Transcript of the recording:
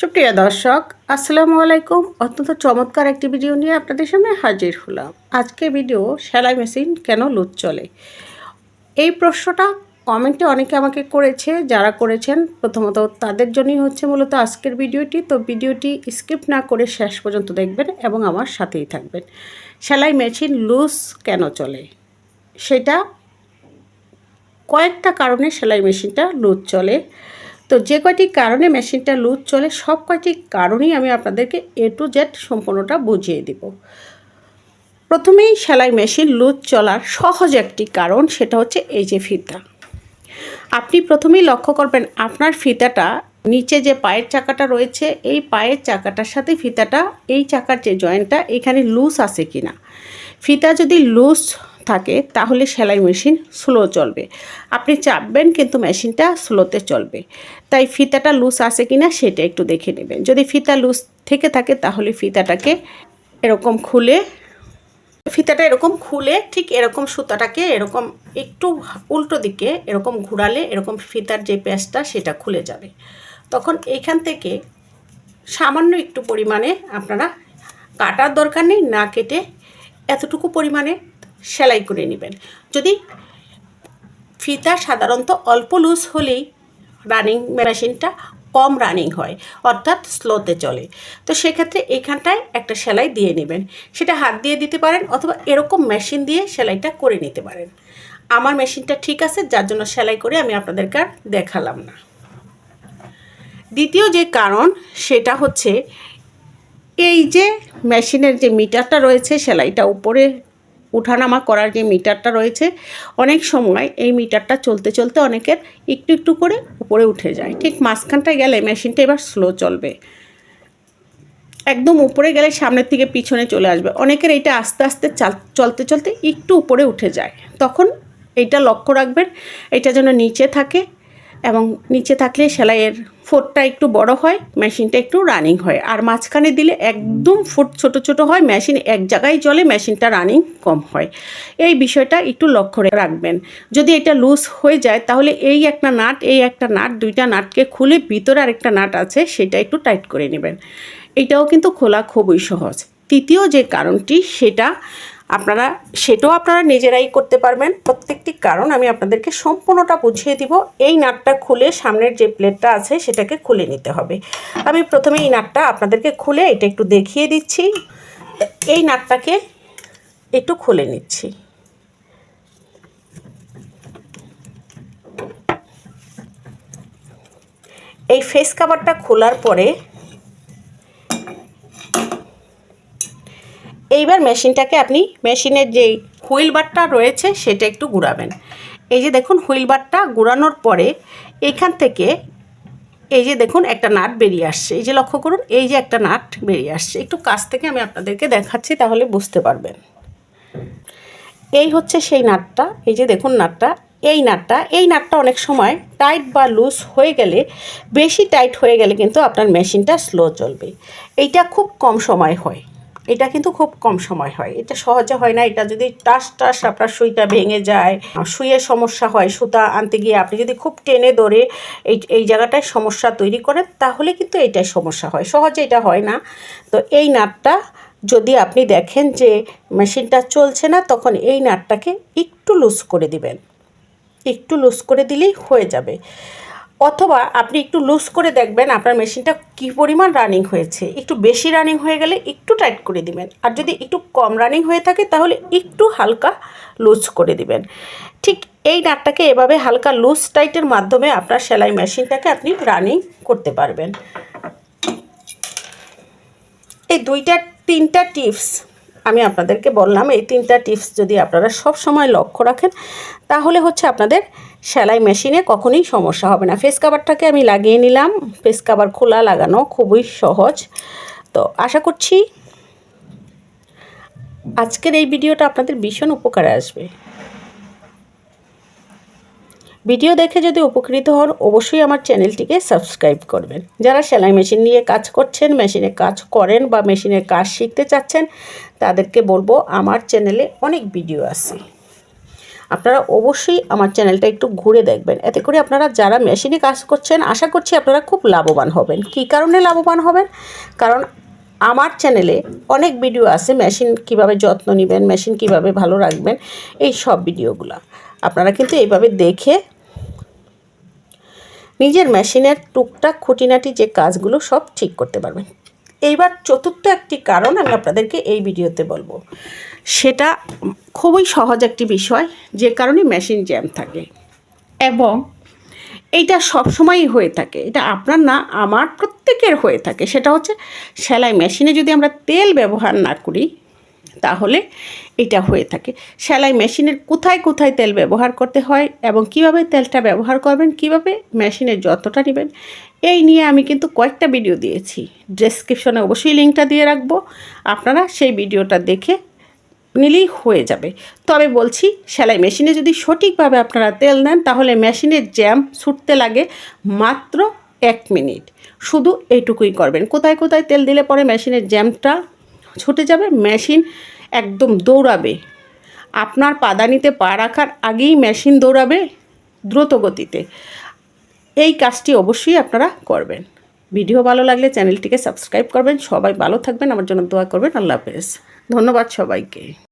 সুপ্রিয় দর্শক, আসসালামু আলাইকুম। অত্যন্ত চমৎকার একটি ভিডিও নিয়ে আপনাদের সামনে হাজির হলাম। আজকে ভিডিও সেলাই মেশিন কেন লুজ চলে? এই প্রশ্নটা কমেন্টে অনেকে আমাকে করেছে, যারা করেছেন, প্রথমত তাদের জন্যই হচ্ছে মূলত আজকের ভিডিওটি। তো ভিডিওটি স্কিপ না করে শেষ পর্যন্ত দেখবেন এবং আমার সাথেই থাকবেন। সেলাই মেশিন লুজ কেন চলে? সেটা কয়েকটা কারণে সেলাই মেশিনটা লুজ চলে। তো যে কয়টি কারণে মেশিনটা লুজ চলে, সব কয়টি কারণেই আমি আপনাদেরকে এ টু জেড সম্পূর্ণটা বুঝিয়ে দিব। প্রথমেই সেলাই মেশিন লুজ চলার সহজ একটি কারণ সেটা হচ্ছে এই যে ফিতা। আপনি প্রথমেই লক্ষ্য করবেন আপনার ফিতাটা নিচে যে পায়ের চাকাটা রয়েছে, এই পায়ের চাকাটার সাথে ফিতাটা, এই চাকার যে জয়েন্টটা এখানে লুজ আছে কিনা। ফিতা যদি লুজ থাকে, তাহলে সেলাই মেশিন স্লো চলবে। আপনি চাপবেন কিন্তু মেশিনটা স্লোতে চলবে। তাই ফিতাটা লুজ আছে কিনা সেটা একটু দেখে নেবেন। যদি ফিতা লুজ থেকে থাকে, তাহলে ফিতাটাকে এরকম খুলে, ফিতাটা এরকম খুলে, ঠিক এরকম সুতাটাকে এরকম একটু উল্টো দিকে এরকম ঘুরালে এরকম ফিতার যে প্যাচটা সেটা খুলে যাবে। তখন এইখান থেকে সামান্য একটু পরিমাণে আপনারা কাটার দরকার নেই, না কেটে এতটুকু পরিমাণে সেলাই করে নেবেন। যদি ফিতা সাধারণত অল্প লুজ হলেই রানিং মেশিনটা কম রানিং হয়, অর্থাৎ স্লোতে চলে। তো সেক্ষেত্রে এখানটায় একটা সেলাই দিয়ে নেবেন। সেটা হাত দিয়ে দিতে পারেন অথবা এরকম মেশিন দিয়ে সেলাইটা করে নিতে পারেন। আমার মেশিনটা ঠিক আছে, যার জন্য সেলাই করে আমি আপনাদেরকে আর দেখালাম না। দ্বিতীয় যে কারণ, সেটা হচ্ছে এই যে মেশিনের যে মিটারটা রয়েছে সেলাইটা উপরে উঠানামা করার যে মিটারটা রয়েছে, অনেক সময় এই মিটারটা চলতে চলতে অনেকের একটু একটু করে উপরে উঠে যায়। ঠিক মাঝখানটায় গেলে মেশিনটা এবার স্লো চলবে। একদম উপরে গেলে সামনের থেকে পিছনে চলে আসবে। অনেকের এইটা আস্তে আস্তে চলতে চলতে একটু উপরে উঠে যায়। তখন এইটা লক্ষ্য রাখবেন এটা যেন নিচে থাকে এবং নিচে থাকলে সেলাইয়ের ফুটটা একটু বড় হয়, মেশিনটা একটু রানিং হয়। আর মাঝখানে দিলে একদম ফোট ছোট ছোট হয়, মেশিন এক জায়গায় চলে, মেশিনটা রানিং কম হয়। এই বিষয়টা একটু লক্ষ্য রাখবেন। যদি এটা লুজ হয়ে যায়, তাহলে এই একটা নাট, এই একটা নাট, দুইটা নাটকে খুলে ভিতরে আরেকটা নাট আছে, সেটা একটু টাইট করে নেবেন। এটাও কিন্তু খোলা খুবই সহজ। তৃতীয় যে কারণটি, সেটা আপনারা, সেটাও আপনারা নিজেরাই করতে পারবেন। প্রত্যেকটি কারণ আমি আপনাদেরকে সম্পূর্ণটা বুঝিয়ে দিব। এই নাটটা খুলে সামনের যে প্লেটটা আছে, সেটাকে খুলে নিতে হবে। আমি প্রথমে এই নাটটা আপনাদেরকে খুলে এটা একটু দেখিয়ে দিচ্ছি। এই নাটটাকে একটু খুলে নিচ্ছি। এই ফেস কাভারটা খোলার পরে এইবার মেশিনটাকে আপনি মেশিনের যেই হুইল বারটা রয়েছে সেটা একটু ঘুরাবেন। এই যে দেখুন, হুইল বারটা ঘুরানোর পরে এখান থেকে এই যে দেখুন, একটা নাট বেরিয়ে আসছে। এই যে লক্ষ্য করুন, এই যে একটা নাট বেরিয়ে আসছে। একটু কাছ থেকে আমি আপনাদেরকে দেখাচ্ছি, তাহলে বুঝতে পারবেন। এই হচ্ছে সেই নাটটা, এই যে দেখুন নাটটা, এই নাটটা এই নাটটা অনেক সময় টাইট বা লুজ হয়ে গেলে, বেশি টাইট হয়ে গেলে কিন্তু আপনার মেশিনটা স্লো চলবে। এইটা খুব কম সময় হয়। এটা কিন্তু খুব কম সময় হয়। এটা সহজে হয় না। এটা যদি টাস টাস আপনার সুইটা ভেঙে যায় সুইয়ের সমস্যা হয়, সুতা আনতে গিয়ে আপনি যদি খুব টেনে ধরে এই এই জায়গাটায় সমস্যা তৈরি করেন, তাহলে কিন্তু এটাই সমস্যা হয়। সহজে এটা হয় না। তো এই নাটটা যদি আপনি দেখেন যে মেশিনটা চলছে না, তখন এই নাটটাকে একটু লুজ করে দিবেন। একটু লুজ করে দিলেই হয়ে যাবে। অথবা আপনি একটু লুজ করে দেখবেন আপনার মেশিনটা কী পরিমাণ রানিং হয়েছে। একটু বেশি রানিং হয়ে গেলে একটু টাইট করে দিবেন। আর যদি একটু কম রানিং হয়ে থাকে তাহলে একটু হালকা লুজ করে দিবেন। ঠিক এই নাটটাকে এভাবে হালকা লুজ টাইটের মাধ্যমে আপনার সেলাই মেশিনটাকে আপনি রানিং করতে পারবেন। এই দুইটা, তিনটা টিপস আমি আপনাদেরকে বললাম, এই তিনটা টিপস যদি আপনারা সব সময় লক্ষ্য রাখেন, তাহলে হচ্ছে আপনাদের সেলাই মেশিনে কখনোই সমস্যা হবে না। ফেস কাভারটাকে আমি লাগিয়ে নিলাম। ফেস কাভার খোলা লাগানো খুবই সহজ। তো আশা করছি আজকের এই ভিডিওটা আপনাদের ভীষণ উপকারে আসবে। ভিডিও দেখে যদি উপকৃত হন, অবশ্যই আমার চ্যানেলটিকে সাবস্ক্রাইব করবেন। যারা সেলাই মেশিন নিয়ে কাজ করছেন, মেশিনে কাজ করেন বা মেশিনের কাজ শিখতে চাচ্ছেন, তাদেরকে বলব আমার চ্যানেলে অনেক ভিডিও আছে। আপনারা অবশ্যই আমার চ্যানেলটা একটু ঘুরে দেখবেন। এতে করে আপনারা যারা মেশিনে কাজ করছেন, আশা করছি আপনারা খুব লাভবান হবেন। কী কারণে লাভবান হবেন? কারণ আমার চ্যানেলে অনেক ভিডিও আছে, মেশিন কীভাবে যত্ন নেবেন, মেশিন কীভাবে ভালো রাখবেন, এই সব ভিডিওগুলো। আপনারা কিন্তু এইভাবে দেখে নিজের মেশিনের টুকটাক খুঁটিনাটি যে কাজগুলো সব ঠিক করতে পারবেন। এইবার চতুর্থ একটি কারণ আমি আপনাদেরকে এই ভিডিওতে বলব। সেটা খুবই সহজ একটি বিষয়, যে কারণে মেশিন জ্যাম থাকে। এবং এইটা সবসময়ই হয়ে থাকে। এটা আপনার না, আমার প্রত্যেকের হয়ে থাকে। সেটা হচ্ছে, সেলাই মেশিনে যদি আমরা তেল ব্যবহার না করি তাহলে এটা হয়ে থাকে। সেলাই মেশিনের কোথায় কোথায় তেল ব্যবহার করতে হয় এবং কীভাবে তেলটা ব্যবহার করবেন, কীভাবে মেশিনের যতটা নেবেন, এই নিয়ে আমি কিন্তু কয়েকটা ভিডিও দিয়েছি। ডেসক্রিপশনে অবশ্যই লিঙ্কটা দিয়ে রাখব। আপনারা সেই ভিডিওটা দেখে নিলেই হয়ে যাবে। তবে বলছি, সেলাই মেশিনে যদি সঠিকভাবে আপনারা তেল নেন, তাহলে মেশিনের জ্যাম ছুটতে লাগে মাত্র এক মিনিট। শুধু এইটুকুই করবেন। কোথায় কোথায় তেল দিলে পরে মেশিনের জ্যামটা ছুটে যাবে মেশিন একদম দৌড়াবে। আপনার পাদানিতে পা রাখার আগেই মেশিন দৌড়াবে দ্রুত গতিতে এই কাজটি অবশ্যই আপনারা করবেন। ভিডিও ভালো লাগলে চ্যানেলটিকে সাবস্ক্রাইব করবেন। সবাই ভালো থাকবেন। আমার জন্য দোয়া করবেন। আল্লাহ হাফেজ। ধন্যবাদ সবাইকে।